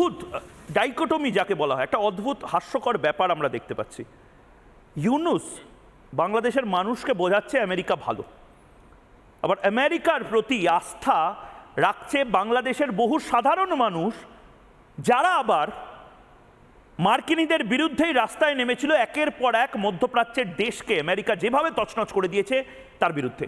অদ্ভুত ডাইকোটমি যাকে বলা হয়, একটা অদ্ভুত, হাস্যকর ব্যাপার আমরা দেখতে পাচ্ছি। ইউনুস বাংলাদেশের মানুষকে বোঝাচ্ছে আমেরিকা ভালো। আবার আমেরিকার প্রতি আস্থা রাখছে বাংলাদেশের বহু সাধারণ মানুষ, যারা আবার মার্কিনীদের বিরুদ্ধেই রাস্তায় নেমেছিল, একের পর এক মধ্যপ্রাচ্যের দেশকে আমেরিকা যেভাবে তছনছ করে দিয়েছে, তার বিরুদ্ধে।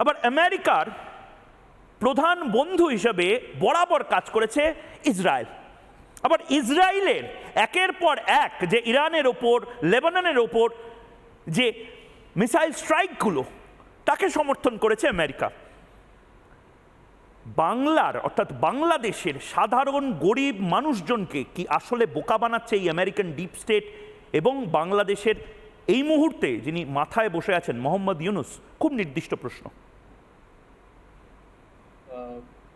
আবার আমেরিকার প্রধান বন্ধু হিসেবে বরাবর কাজ করেছে ইসরায়েল। আবার ইসরায়েলের একের পর এক যে ইরানের ওপর, লেবাননের ওপর যে মিসাইল স্ট্রাইকগুলো, তাকে সমর্থন করেছে আমেরিকা। বাংলার, অর্থাৎ বাংলাদেশের সাধারণ গরিব মানুষজনকে কি আসলে বোকা বানাচ্ছে এই আমেরিকান ডিপ স্টেট এবং বাংলাদেশের এই মুহূর্তে যিনি মাথায় বসে আছেন মোহাম্মদ ইউনুস? খুব নির্দিষ্ট প্রশ্ন।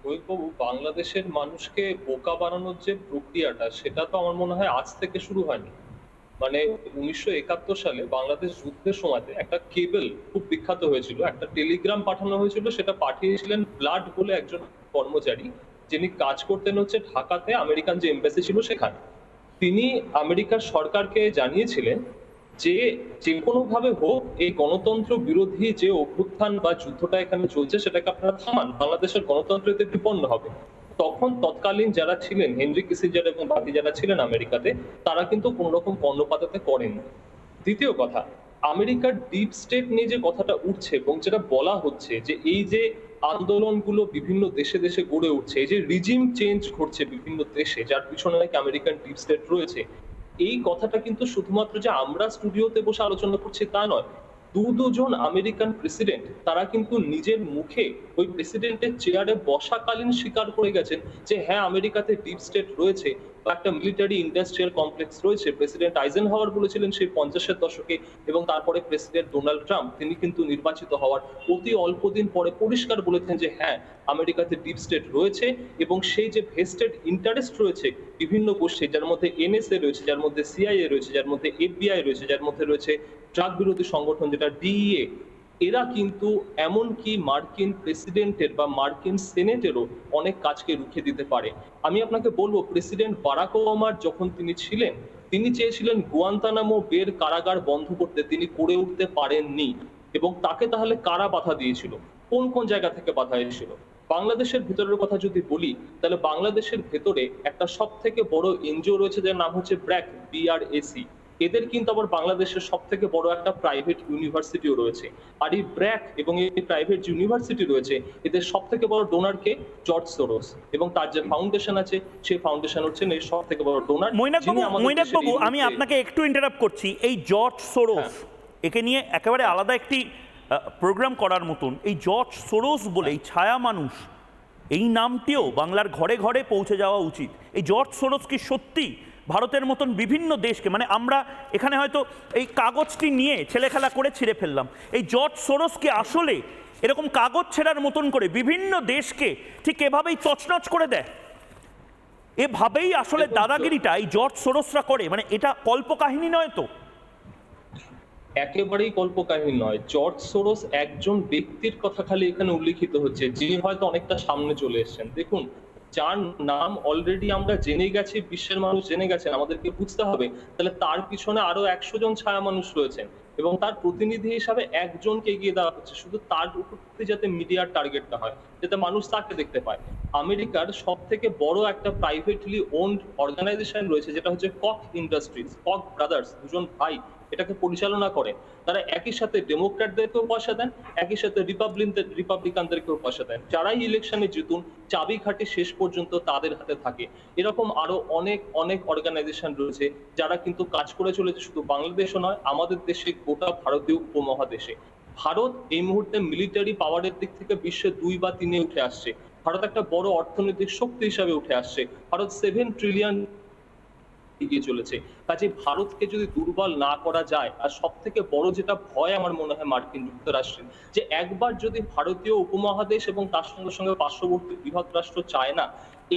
রোহিতবাবু বাংলাদেশের মানুষকে বোকা বানানোর যে প্রক্রিয়াটা, সেটা তো আমার মনে হয় আজ থেকে শুরু হয়নি। মানে উনিশশো একাত্তর সালে বাংলাদেশ যুদ্ধের সময়তে একটা কেবল খুব বিখ্যাত হয়েছিল, একটা টেলিগ্রাম পাঠানো হয়েছিল, সেটা পাঠিয়েছিলেন ব্লাড বলে একজন কর্মচারী, যিনি কাজ করতেন হচ্ছে ঢাকাতে, আমেরিকান যে এমবাসি ছিল সেখানে। তিনি আমেরিকার সরকারকে জানিয়েছিলেন যে যে কোনো ভাবে হোক, এই গণতন্ত্র বিরোধী যে অভ্যুত্থান বা যুদ্ধটা এখানে চলছে, সেটাকে আপনারা থামান। বাংলাদেশের গণতন্ত্র এতে বিপন্ন হবে। তখন তৎকালীন যারা ছিলেন, হেনরি কিসিঞ্জার এবং বাকি যারা ছিলেন আমেরিকাতে, তারা কিন্তু কোনো রকম কর্ণপাতাতে করেন দ্বিতীয় কথা, আমেরিকার ডিপ স্টেট নিয়ে যে কথাটা উঠছে এবং যেটা বলা হচ্ছে যে এই যে আন্দোলনগুলো বিভিন্ন দেশে দেশে গড়ে উঠছে, এই যে রিজিম চেঞ্জ ঘটছে বিভিন্ন দেশে, যার পিছনে নাকি আমেরিকান ডিপ স্টেট রয়েছে এই কথাটা কিন্তু শুধুমাত্র যে আমরা স্টুডিওতে বসে আলোচনা করছি তা নয় দু দুজন আমেরিকান প্রেসিডেন্ট তারা কিন্তু নিজের মুখে ওই প্রেসিডেন্টের চেয়ারে বসাকালীন স্বীকার করে গেছেন যে হ্যাঁ আমেরিকাতে ডিপ স্টেট রয়েছে বা একটা মিলিটারি ইন্ডাস্ট্রিয়াল কমপ্লেক্স রয়েছে। প্রেসিডেন্ট আইজেন হাওয়ার বলেছিলেন সেই পঞ্চাশের দশকে এবং তারপরে প্রেসিডেন্ট ডোনাল্ড ট্রাম্প তিনি কিন্তু নির্বাচিত হওয়ার অতি অল্প দিন পরে পরিষ্কার বলেছেন যে হ্যাঁ আমেরিকাতে ডিপ স্টেট রয়েছে এবং সেই যে ভেস্টেড ইন্টারেস্ট রয়েছে বিভিন্ন গোষ্ঠী, যার মধ্যে এনএসএ রয়েছে, যার মধ্যে সিআইএ রয়েছে, যার মধ্যে এফবিআই রয়েছে, যার মধ্যে রয়েছে ড্রাগ বিরোধী সংগঠন যেটা ডিইএ এরা কিন্তু এমনকি মার্কিন প্রেসিডেন্টের বা মার্কিন সেনেটেরও অনেক কাজকে রুখে দিতে পারে। আমি আপনাকে বলব, প্রেসিডেন্ট বারাক ওবামার যখন তিনি ছিলেন, তিনি চেয়েছিলেন গুয়ান্তানামো বের কারাগার বন্ধ করতে। তিনি করে উঠতে পারেননি এবং তাকে তাহলে কারা বাধা দিয়েছিল? কোন কোন জায়গা থেকে বাধা এসেছিল? বাংলাদেশের ভেতরের কথা যদি বলি, তাহলে বাংলাদেশের ভেতরে একটা সব থেকে বড় এনজিও রয়েছে, যার নাম হচ্ছে ব্র্যাক বিআরএসি এদের কিন্তু আবার বাংলাদেশের সব থেকে বড় একটা প্রাইভেট ইউনিভার্সিটিও রয়েছে। আর এই ব্র্যাক এবং এই প্রাইভেট ইউনিভার্সিটি রয়েছে এদের সব থেকে বড় ডোনার কে? জর্জ সোরোস এবং তার যে ফাউন্ডেশন আছে সেই ফাউন্ডেশন হচ্ছে এই সব থেকে বড় ডোনার মৈনাক বাবু মৈনাক বাবু আমি আপনাকে একটু ইন্টারাপ্ট করছি। এই জর্জ সোরোস একে নিয়ে একেবারে আলাদা একটি প্রোগ্রাম করার মতন এই জর্জ সোরোস বলে এই ছায়া মানুষ এই নামটিও বাংলার ঘরে ঘরে পৌঁছে যাওয়া উচিত। এই জর্জ সোরোস কি সত্যি? ভারতের মতন বিভিন্ন দেশকে মানে আমরা এখানে হয়তো এই কাগজটি নিয়ে ছেলেখেলা করে ছিঁড়ে ফেললাম। এই জর্জ সোরোস কি আসলে এরকম কাগজ ছেঁড়ার মতন করে বিভিন্ন দেশকে ঠিক এভাবেই তছনছ করে দেয়। এভাবেই আসলে দাদাগিরিটা এই জর্জ সোরসরা করে মানে এটা কল্পকাহিনী নয় তো। একেবারেই কল্পকাহিনী নয়। জর্জ সোরস একজন ব্যক্তির কথা খালি এখানে উল্লেখিত হচ্ছে যিনি হয়তো অনেকটা সামনে চলে এসেছেন। দেখুন যার নাম অলরেডি আমরা জেনে গেছি, বিশ্বের মানুষ জেনে গেছেন, আমাদেরকে বুঝতে হবে। তাহলে তার পিছনে আরও একশো জন ছায়া মানুষ রয়েছেন এবং তার প্রতিনিধি হিসাবে একজনকে এগিয়ে দেওয়া হচ্ছে। শুধু তার উপর যাতে মিডিয়ার টার্গেট না হয়, যাতে মানুষ তাকে দেখতে পায়। আমেরিকার সব থেকে বড় একটা প্রাইভেটলি ওন্ড অর্গানাইজেশন রয়েছে, যেটা হচ্ছে কক ইন্ডাস্ট্রিজ কক ব্রাদার্স দুজন ভাই। এটাকে পরিচালনা করেন তারা একই সাথে ডেমোক্র্যাটদেরকেও পয়সা দেন, একই সাথে রিপাবলিকদের রিপাবলিকানদেরকেও পয়সা দেন। যারাই ইলেকশনে জিতুন চাবিকাঠি শেষ পর্যন্ত তাদের হাতে থাকে। এরকম আরও অনেক অনেক অর্গানাইজেশন রয়েছে, যারা কিন্তু কাজ করে চলেছে শুধু বাংলাদেশও নয়, আমাদের দেশে গোটা ভারতীয় উপমহাদেশে। ভারত এই মুহূর্তে মিলিটারি পাওয়ারের দিক থেকে বিশ্বে দুই বা তিনে উঠে আসছে। ভারত একটা বড় অর্থনৈতিক শক্তি হিসাবে উঠে আসছে। ভারত সেভেন ট্রিলিয়ন এগিয়ে চলেছে। কাজে ভারতকে যদি দুর্বল না করা যায়, আর সব থেকে বড় যেটা ভয় আমার মনে হয় মার্কিন যুক্তরাষ্ট্রের, যে একবার যদি ভারতীয় উপমহাদেশ এবং তার সঙ্গে সঙ্গে পার্শ্ববর্তী বৃহৎ রাষ্ট্র চায়না,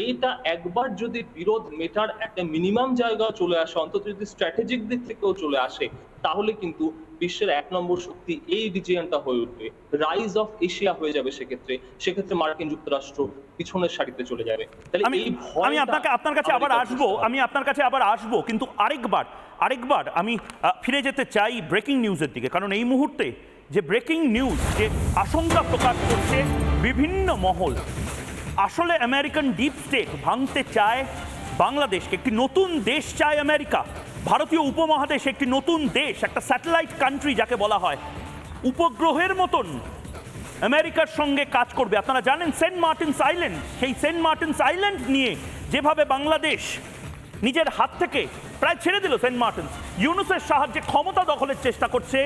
এইটা একবার যদি বিরোধ মেটার একটা মিনিমাম জায়গা চলে আসে, অন্তত যদি স্ট্র্যাটেজিক দিক থেকেও চলে আসে, তাহলে কিন্তু বিশ্বের এক নম্বর শক্তি এই রিজিয়নটা হয়ে উঠবে। রাইজ অফ এশিয়া হয়ে যাবে সেক্ষেত্রে। সেক্ষেত্রে মার্কিন যুক্তরাষ্ট্র পিছনের সারিতে চলে যাবে। তাহলে আমি আমি আপনাকে আপনার কাছে আবার আসব। আমি আপনার কাছে আবার আসব। কিন্তু আরেকবার আরেকবার আমি ফিরে যেতে চাই ব্রেকিং নিউজের দিকে। কারণ এই মুহূর্তে যে ব্রেকিং নিউজ যে আশঙ্কা প্রকাশ করছে বিভিন্ন মহল আসলে আমেরিকান ডিপ স্টেট ভাঙতে চায় বাংলাদেশকে। একটি নতুন দেশ চায় আমেরিকা ভারতীয় উপমহাদেশ একটি নতুন দেশ, একটা স্যাটেলাইট কান্ট্রি যাকে বলা হয়। উপগ্রহের মতন আমেরিকার সঙ্গে কাজ করবে। আপনারা জানেন সেন্ট মার্টিনস আইল্যান্ড? সেই সেন্ট মার্টিনস আইল্যান্ড নিয়ে যেভাবে বাংলাদেশ নিজের হাত থেকে প্রায় ছেড়ে দিল সেন্ট মার্টিনস, ইউনুসের সাহায্যে ক্ষমতা দখলের চেষ্টা করছে।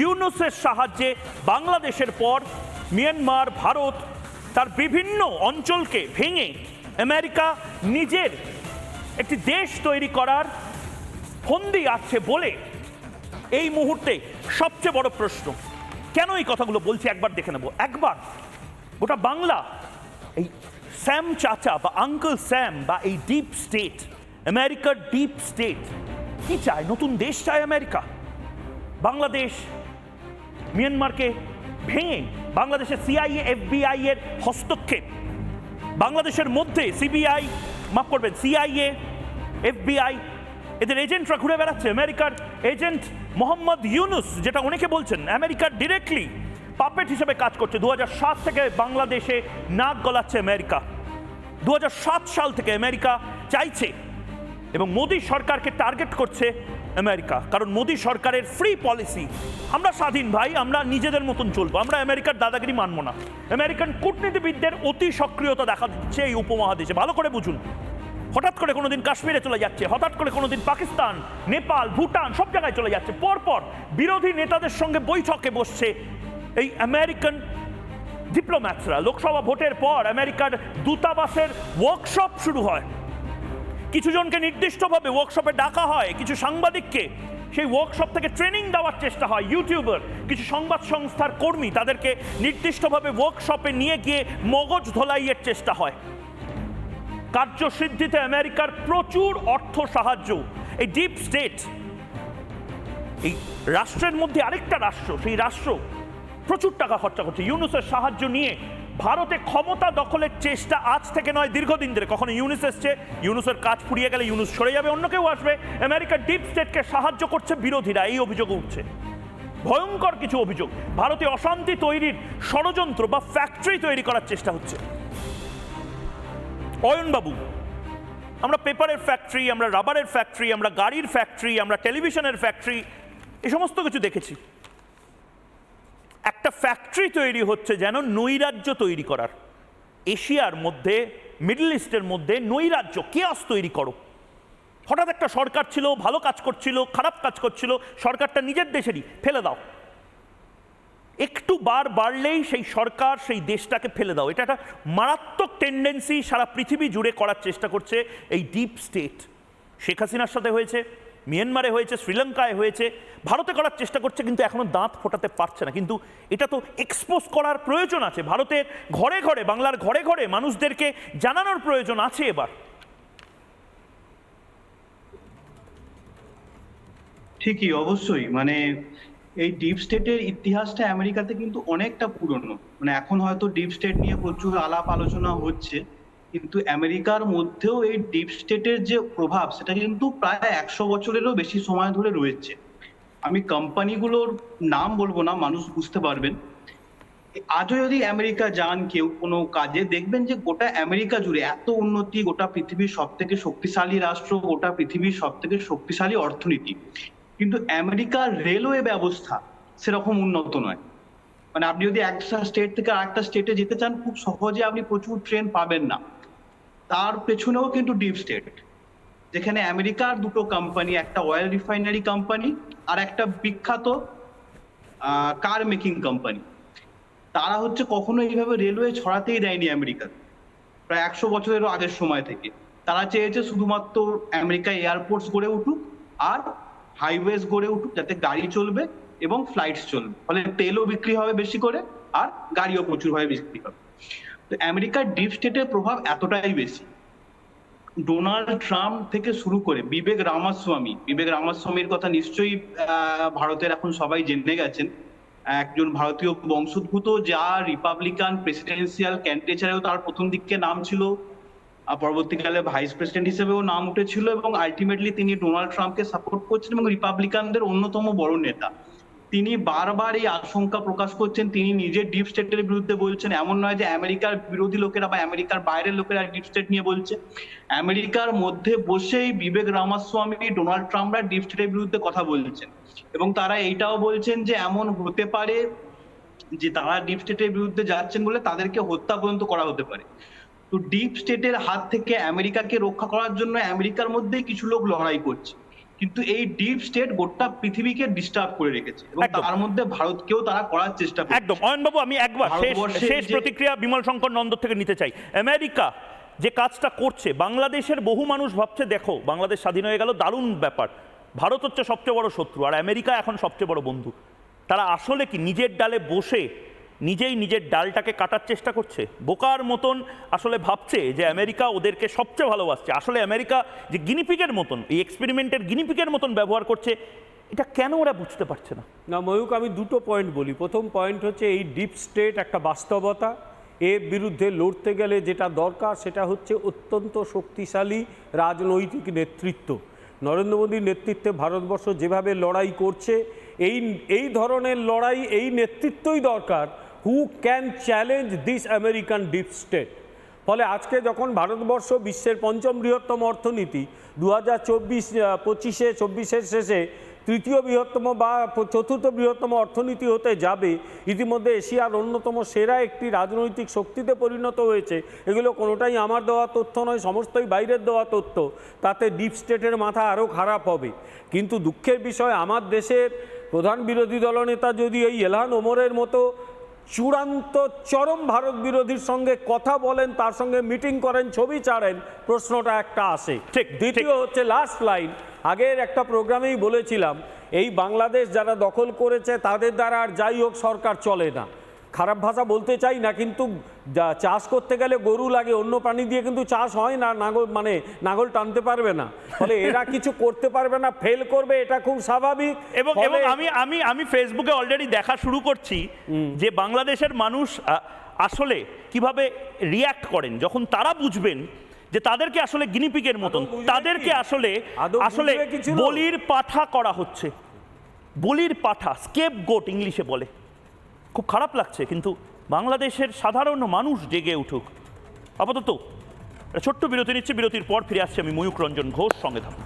ইউনুসের সাহায্যে বাংলাদেশের পর মিয়ানমার, ভারত তার বিভিন্ন অঞ্চলকে ভেঙে আমেরিকা নিজের একটি দেশ তৈরি করার ফন্দি আছে বলে এই মুহূর্তে সবচেয়ে বড় প্রশ্ন। কেন এই কথাগুলো বলছি একবার দেখে নেব। একবার গোটা বাংলা এই স্যাম চাচা বা আঙ্কেল স্যাম বা এই ডিপ স্টেট, আমেরিকার ডিপ স্টেট, কি চায়? নতুন দেশ চায় আমেরিকা? বাংলাদেশ, মিয়ানমারকে ভেঙে বাংলাদেশের সিআইএ এফবিআই এর হস্তক্ষেপ। বাংলাদেশের মধ্যে সিবিআই মাফ করবেন সিআইএ এফবিআই এদের এজেন্টরা ঘুরে বেড়াচ্ছে। আমেরিকার এজেন্ট মোহাম্মদ ইউনুস, যেটা অনেকে বলছেন আমেরিকার ডিরেক্টলি পাপেট হিসেবে কাজ করছে। দু সাত থেকে বাংলাদেশে নাক গলাচ্ছে আমেরিকা। দুহাজার সাত সাল থেকে আমেরিকা চাইছে এবং মোদী সরকারকে টার্গেট করছে আমেরিকা। কারণ মোদী সরকারের ফ্রি পলিসি আমরা স্বাধীন ভাই, আমরা নিজেদের মতন চলবো। আমরা আমেরিকার দাদাগিরি মানবো না। আমেরিকান কূটনীতিবিদদের অতি সক্রিয়তা দেখা দিচ্ছে এই উপমহাদেশে। ভালো করে বুঝুন। হঠাৎ করে কোনোদিন কাশ্মীরে চলে যাচ্ছে, হঠাৎ করে কোনোদিন পাকিস্তান, নেপাল, ভুটান, সব জায়গায় চলে যাচ্ছে। পরপর বিরোধী নেতাদের সঙ্গে বৈঠকে বসছে এই আমেরিকান ডিপ্লোম্যাটসরা। লোকসভা ভোটের পর আমেরিকার দূতাবাসের ওয়ার্কশপ শুরু হয়। কিছু জনকে নির্দিষ্টভাবে ওয়ার্কশপে ডাকা হয়, কিছু সাংবাদিককে। সেই ওয়ার্কশপ থেকে ট্রেনিং দেওয়ার চেষ্টা হয়, ইউটিউবার, কিছু সংবাদ সংস্থার কর্মী, তাদেরকে নির্দিষ্টভাবে ওয়ার্কশপে নিয়ে গিয়ে মগজ ধোলাইয়ের চেষ্টা হয়। কার্যসিদ্ধিতে আমেরিকার প্রচুর অর্থ সাহায্য। এই ডিপ স্টেট এই রাষ্ট্রের মধ্যে আরেকটা রাষ্ট্র, সেই রাষ্ট্র প্রচুর টাকা খরচা করছে। ইউনুসের সাহায্য নিয়ে ভারতে ক্ষমতা দখলের চেষ্টা আজ থেকে নয়, দীর্ঘদিন ধরে। কখনো ইউনুস এসছে, ইউনুসের কাজ ফুরিয়ে গেলে ইউনুস সরে যাবে, অন্য কেউ আসবে। আমেরিকা ডিপ স্টেটকে সাহায্য করছে বিরোধীরা, এই অভিযোগ উঠছে। ভয়ঙ্কর কিছু অভিযোগ। ভারতে অশান্তি তৈরির ষড়যন্ত্র বা ফ্যাক্টরি তৈরি করার চেষ্টা হচ্ছে। অয়নবাবু আমরা পেপারের ফ্যাক্টরি, আমরা রাবারের ফ্যাক্টরি, আমরা গাড়ির ফ্যাক্টরি, আমরা টেলিভিশনের ফ্যাক্টরি এই সমস্ত কিছু দেখেছি। একটা ফ্যাক্টরি তৈরি হচ্ছে যেন নৈরাজ্য তৈরি করার। এশিয়ার মধ্যে, মিডল ইস্টের মধ্যে নৈরাজ্য কেয়াস তৈরি করো। হঠাৎ একটা সরকার ছিল, ভালো কাজ করছিল, খারাপ কাজ করছিল, সরকারটা নিজের দেশেরই, ফেলে দাও। একটু বার বাড়লেই সেই সরকার, সেই দেশটাকে ফেলে দাও। এটা একটা মারাত্মক টেন্ডেন্সি সারা পৃথিবী জুড়ে করার চেষ্টা করছে এই ডিপ স্টেট শেখ হাসিনার সাথে হয়েছে মিয়ানমারে হয়েছে শ্রীলঙ্কায় হয়েছে। ভারতে করার চেষ্টা করছে কিন্তু এখনও দাঁত ফোটাতে পারছে না। কিন্তু এটা তো এক্সপোজ করার প্রয়োজন আছে। ভারতের ঘরে ঘরে, বাংলার ঘরে ঘরে মানুষদেরকে জানানোর প্রয়োজন আছে এবার। ঠিকই, অবশ্যই। মানে এই ডিপ স্টেটের ইতিহাসটা আমেরিকাতে কিন্তু অনেকটা পুরনো। মানে এখন হয়তো ডিপ স্টেট নিয়ে প্রচুর আলাপ আলোচনা হচ্ছে, কিন্তু আমেরিকার মধ্যেও এই ডিপ স্টেটের যে প্রভাব, সেটা কিন্তু প্রায় একশো বছরেরও বেশি সময় ধরে রয়েছে। আমি কোম্পানিগুলোর নাম বলব না, মানুষ বুঝতে পারবেন। আজও যদি আমেরিকা যান, কেউ কোনো কাজে, দেখবেন যে গোটা আমেরিকা জুড়ে এত উন্নতি, গোটা পৃথিবীর সব থেকে শক্তিশালী রাষ্ট্র, গোটা পৃথিবীর সব থেকে শক্তিশালী অর্থনীতি। কিন্তু আমেরিকার রেলওয়ে ব্যবস্থা সেরকম উন্নত নয়। মানে আপনি যদি একটা স্টেট থেকে আরেকটা স্টেটে যেতে চান, খুব সহজে আপনি প্রচুর ট্রেন পাবেন না। তার পেছনেও কিন্তু ডিপ স্টেট যেখানে আমেরিকার দুটো কোম্পানি একটা অয়েল রিফাইনারি কোম্পানি আর একটা বিখ্যাত কার মেকিং কোম্পানি তারা হচ্ছে কখনো এইভাবে রেলওয়ে ছড়াতেই দেয়নি আমেরিকা প্রায় একশো বছরেরও আগের সময় থেকে। তারা চেয়েছে শুধুমাত্র আমেরিকা এয়ারপোর্টস গড়ে উঠুক আর হাইওয়েজ গড়ে উঠুক, যাতে গাড়ি চলবে এবং ফ্লাইটস চলবে। ফলে তেলও বিক্রি হবে বেশি করে আর গাড়িও প্রচুর ভাবে বিক্রি হবে। তো আমেরিকার ডিপ স্টেটের প্রভাব এতটাই বেশি। ডোনাল্ড ট্রাম্প থেকে শুরু করে বিবেক রামাস্বামী, বিবেক রামাস্বামীর কথা নিশ্চয়ই ভারতের এখন সবাই জেনে গেছেন। একজন ভারতীয় বংশোদ্ভূত, যা রিপাবলিকান প্রেসিডেন্সিয়াল ক্যান্ডিডেটারেও তার প্রথম দিকে নাম ছিল পরবর্তীকালে ভাইস প্রেসিডেন্ট হিসেবেও নাম উঠেছিল এবং আলটিমেটলি তিনি ডোনাল্ড ট্রাম্পকে সাপোর্ট করছেন এবং রিপাবলিকানদের অন্যতম বড় নেতা। তিনি বারবার এই আশঙ্কা প্রকাশ করছেন, তিনি নিজে ডিপ স্টেটের বিরুদ্ধে বলছেন, এমন নয় যে আমেরিকার বিরোধী লোকেরা বা আমেরিকার বাইরের লোকেরা ডিপ স্টেট নিয়ে বলছে। আমেরিকার মধ্যে বসেই বিবেক রামাস্বামী ডোনাল্ড ট্রাম্পরা ডিপ স্টেটের বিরুদ্ধে কথা বলছেন এবং তারা এইটাও বলছেন যে এমন হতে পারে যে তারা ডিপ স্টেটের বিরুদ্ধে যাচ্ছেন বলে তাদেরকে হত্যা পর্যন্ত করা হতে পারে। তো ডিপ স্টেটের হাত থেকে আমেরিকাকে রক্ষা করার জন্য আমেরিকার মধ্যেই কিছু লোক লড়াই করছে। কিন্তু এই ডিপ স্টেট গোটা পৃথিবীকে ডিস্টার্ব করে রেখেছে এবং তার মধ্যে ভারতকেও তারা করার চেষ্টা করছে। একদম। অয়নবাবু আমি একবার শেষ শেষ প্রতিক্রিয়া বিমল শঙ্কর নন্দ থেকে নিতে চাই। আমেরিকা যে কাজটা করছে বাংলাদেশের বহু মানুষ ভাবছে দেখো বাংলাদেশ স্বাধীন হয়ে গেল দারুণ ব্যাপার। ভারত হচ্ছে সবচেয়ে বড় শত্রু আর আমেরিকা এখন সবচেয়ে বড় বন্ধু। তারা আসলে কি নিজের ডালে বসে নিজেই নিজের ডালটাকে কাটার চেষ্টা করছে। বোকার মতন আসলে ভাবছে যে আমেরিকা ওদেরকে সবচেয়ে ভালোবাসছে। আসলে আমেরিকা যে গিনিপিকের মতন, এই এক্সপেরিমেন্টের গিনিপিকের মতন ব্যবহার করছে, এটা কেন ওরা বুঝতে পারছে না? না, ময়ূক, আমি দুটো পয়েন্ট বলি। প্রথম পয়েন্ট হচ্ছে এই ডিপ স্টেট একটা বাস্তবতা। এর বিরুদ্ধে লড়তে গেলে যেটা দরকার, সেটা হচ্ছে অত্যন্ত শক্তিশালী রাজনৈতিক নেতৃত্ব। নরেন্দ্র মোদীর নেতৃত্বে ভারতবর্ষ যেভাবে লড়াই করছে, এই এই ধরনের লড়াই, এই নেতৃত্বই দরকার who can challenge this American deep state ফলে আজকে যখন ভারতবর্ষ বিশ্বের পঞ্চম বৃহত্তম অর্থনীতি দু হাজার চব্বিশ পঁচিশে, চব্বিশের শেষে তৃতীয় বৃহত্তম বা চতুর্থ বৃহত্তম অর্থনীতি হতে যাবে, ইতিমধ্যে এশিয়ার অন্যতম সেরা একটি রাজনৈতিক শক্তিতে পরিণত হয়েছে। এগুলো কোনোটাই আমার দেওয়া তথ্য নয়, সমস্তই বাইরের দেওয়া তথ্য। তাতে ডিপ স্টেটের মাথা আরও খারাপ হবে। কিন্তু দুঃখের বিষয়, আমার দেশের প্রধান বিরোধী দলনেতা যদি এই এলহান ওমরের মতো চূড়ান্ত চরম ভারত বিরোধীর সঙ্গে কথা বলেন তার সঙ্গে মিটিং করেন ছবি ছাড়েন প্রশ্নটা একটা আসে। ঠিক, দ্বিতীয় হচ্ছে লাস্ট লাইন আগের একটা প্রোগ্রামেই বলেছিলাম এই বাংলাদেশ যারা দখল করেছে তাদের দ্বারা আর যাই হোক সরকার চলে না। খারাপ ভাষা বলতে চাই না কিন্তু চাষ করতে গেলে গরু লাগে অন্য প্রাণী দিয়ে কিন্তু চাষ হয় না নাগল মানে নাগল টানতে পারবে না। ফলে এরা কিছু করতে পারবে না ফেল করবে এটা খুব স্বাভাবিক। এবং এবং আমি আমি আমি ফেসবুকে অলরেডি দেখা শুরু করছি যে বাংলাদেশের মানুষ আসলে কীভাবে রিয়াক্ট করেন যখন তারা বুঝবেন যে তাদেরকে আসলে গিনিপিকের মতন তাদেরকে আসলে আসলে বলির পাঠা করা হচ্ছে। বলির পাঠা স্কেপ গোট ইংলিশে বলে। খুব খারাপ লাগছে, কিন্তু বাংলাদেশের সাধারণ মানুষ জেগে উঠুক। আপাতত ছোট্ট বিরতি নিচ্ছে, বিরতির পর ফিরে আসছি আমি ময়ূক রঞ্জন ঘোষ সঙ্গে থাকুন।